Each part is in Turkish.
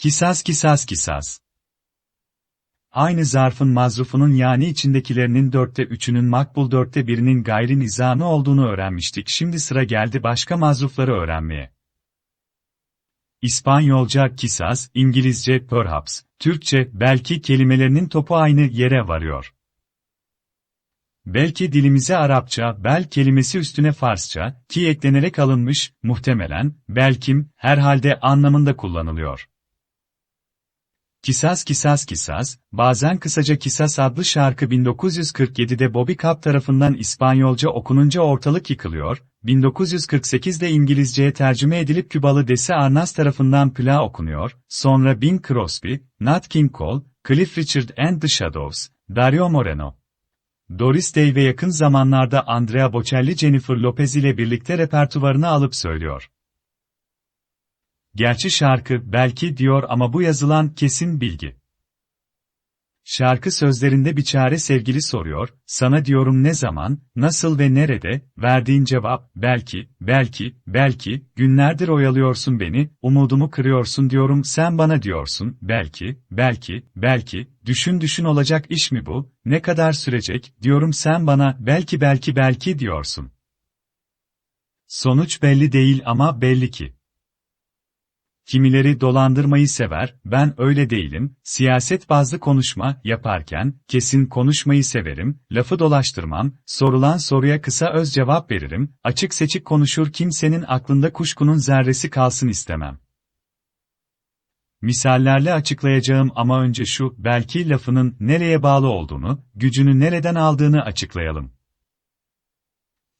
Kisas kisas kisas. Aynı zarfın mazrufunun yani içindekilerinin dörtte üçünün makbul dörtte birinin gayri nizami olduğunu öğrenmiştik. Şimdi sıra geldi başka mazrufları öğrenmeye. İspanyolca kisas, İngilizce perhaps, Türkçe belki kelimelerinin topu aynı yere varıyor. Belki dilimize Arapça, bel kelimesi üstüne Farsça, ki eklenerek alınmış, muhtemelen, belkim, herhalde anlamında kullanılıyor. Kisas Kisas Kisas, bazen kısaca Kisas adlı şarkı 1947'de Bobby Cap tarafından İspanyolca okununca ortalık yıkılıyor, 1948'de İngilizceye tercüme edilip Kübalı Desi Arnaz tarafından pla okunuyor, sonra Bing Crosby, Nat King Cole, Cliff Richard and the Shadows, Dario Moreno, Doris Day ve yakın zamanlarda Andrea Bocelli Jennifer Lopez ile birlikte repertuvarını alıp söylüyor. Gerçi şarkı belki diyor ama bu yazılan kesin bilgi. Şarkı sözlerinde bir çare sevgili soruyor, sana diyorum ne zaman, nasıl ve nerede, verdiğin cevap, belki, belki, belki, günlerdir oyalıyorsun beni, umudumu kırıyorsun diyorum sen bana diyorsun, belki, belki, belki, düşün düşün olacak iş mi bu, ne kadar sürecek, diyorum sen bana, belki belki belki diyorsun. Sonuç belli değil ama belli ki. Kimileri dolandırmayı sever, ben öyle değilim, siyaset bazlı konuşma yaparken, kesin konuşmayı severim, lafı dolaştırmam, sorulan soruya kısa öz cevap veririm, açık seçik konuşur kimsenin aklında kuşkunun zerresi kalsın istemem. Misallerle açıklayacağım ama önce şu, belki lafının nereye bağlı olduğunu, gücünü nereden aldığını açıklayalım.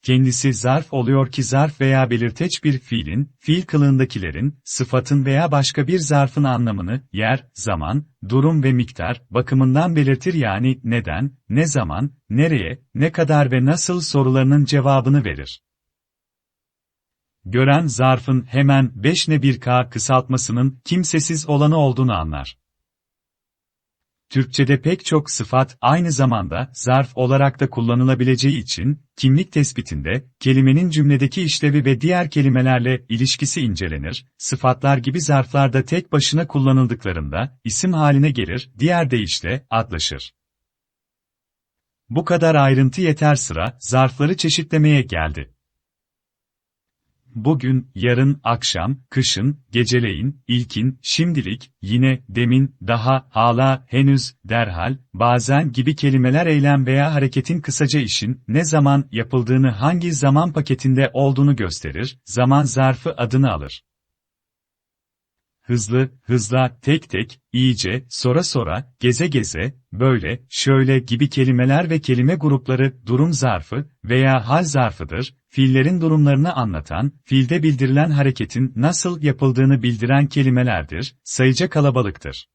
Kendisi zarf oluyor ki zarf veya belirteç bir fiilin, fiil kılığındakilerin, sıfatın veya başka bir zarfın anlamını, yer, zaman, durum ve miktar, bakımından belirtir yani neden, ne zaman, nereye, ne kadar ve nasıl sorularının cevabını verir. Gören zarfın hemen 5 ne 1k kısaltmasının kimsesiz olanı olduğunu anlar. Türkçede pek çok sıfat aynı zamanda zarf olarak da kullanılabileceği için, kimlik tespitinde, kelimenin cümledeki işlevi ve diğer kelimelerle ilişkisi incelenir, sıfatlar gibi zarflar da tek başına kullanıldıklarında, isim haline gelir, diğer deyişle, adlaşır. Bu kadar ayrıntı yeter sıra, zarfları çeşitlemeye geldi. Bugün, yarın, akşam, kışın, geceleyin, ilkin, şimdilik, yine, demin, daha, hala, henüz, derhal, bazen gibi kelimeler eylem veya hareketin kısaca işin, ne zaman yapıldığını hangi zaman paketinde olduğunu gösterir, zaman zarfı adını alır hızlı, hızla, tek tek, iyice, sora sora, geze geze, böyle, şöyle gibi kelimeler ve kelime grupları durum zarfı veya hal zarfıdır, fiillerin durumlarını anlatan, fiilde bildirilen hareketin nasıl yapıldığını bildiren kelimelerdir, sayıca kalabalıktır.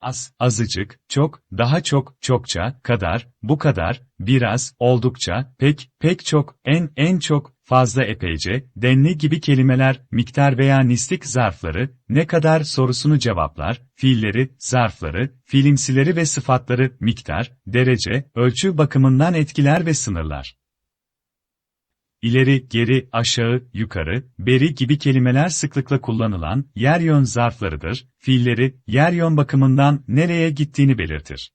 Az, azıcık, çok, daha çok, çokça, kadar, bu kadar, biraz, oldukça, pek, pek çok, en, en çok, fazla epeyce, denli gibi kelimeler, miktar veya nislik zarfları, ne kadar sorusunu cevaplar, fiilleri, zarfları, fiilimsileri ve sıfatları, miktar, derece, ölçü bakımından etkiler ve sınırlar. İleri, geri, aşağı, yukarı, beri gibi kelimeler sıklıkla kullanılan yer yön zarflarıdır, fiilleri, yer yön bakımından nereye gittiğini belirtir.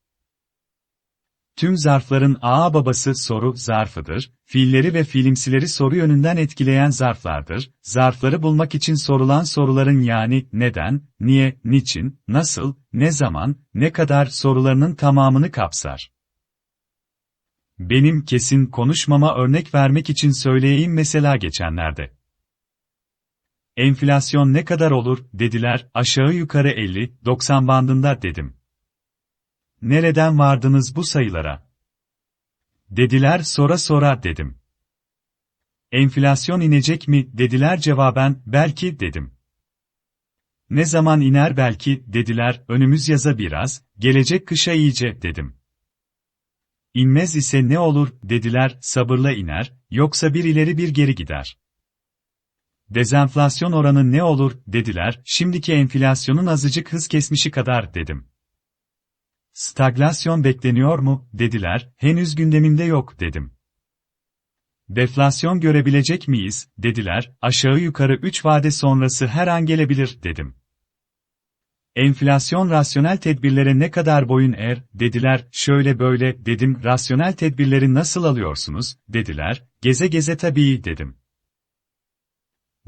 Tüm zarfların A babası soru zarfıdır, fiilleri ve fiilimsileri soru yönünden etkileyen zarflardır, zarfları bulmak için sorulan soruların yani neden, niye, niçin, nasıl, ne zaman, ne kadar sorularının tamamını kapsar. Benim kesin konuşmama örnek vermek için söyleyeyim mesela geçenlerde. Enflasyon ne kadar olur, dediler, aşağı yukarı 50-90 bandında dedim. Nereden vardınız bu sayılara? Dediler sonra sonra dedim. Enflasyon inecek mi, dediler cevaben, belki dedim. Ne zaman iner belki, dediler, önümüz yaza biraz, gelecek kışa iyice, dedim. İnmez ise ne olur, dediler, sabırla iner, yoksa bir ileri bir geri gider. Dezenflasyon oranı ne olur, dediler, şimdiki enflasyonun azıcık hız kesmişi kadar, dedim. Staglasyon bekleniyor mu, dediler, henüz gündemimde yok, dedim. Deflasyon görebilecek miyiz, dediler, aşağı yukarı üç vade sonrası her an gelebilir, dedim. Enflasyon rasyonel tedbirlere ne kadar boyun eğer, dediler, şöyle böyle, dedim, rasyonel tedbirleri nasıl alıyorsunuz, dediler, geze geze tabii, dedim.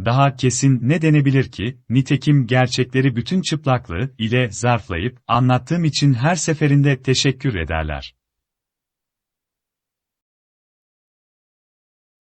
Daha kesin ne denebilir ki, nitekim gerçekleri bütün çıplaklığı ile zarflayıp anlattığım için her seferinde teşekkür ederler.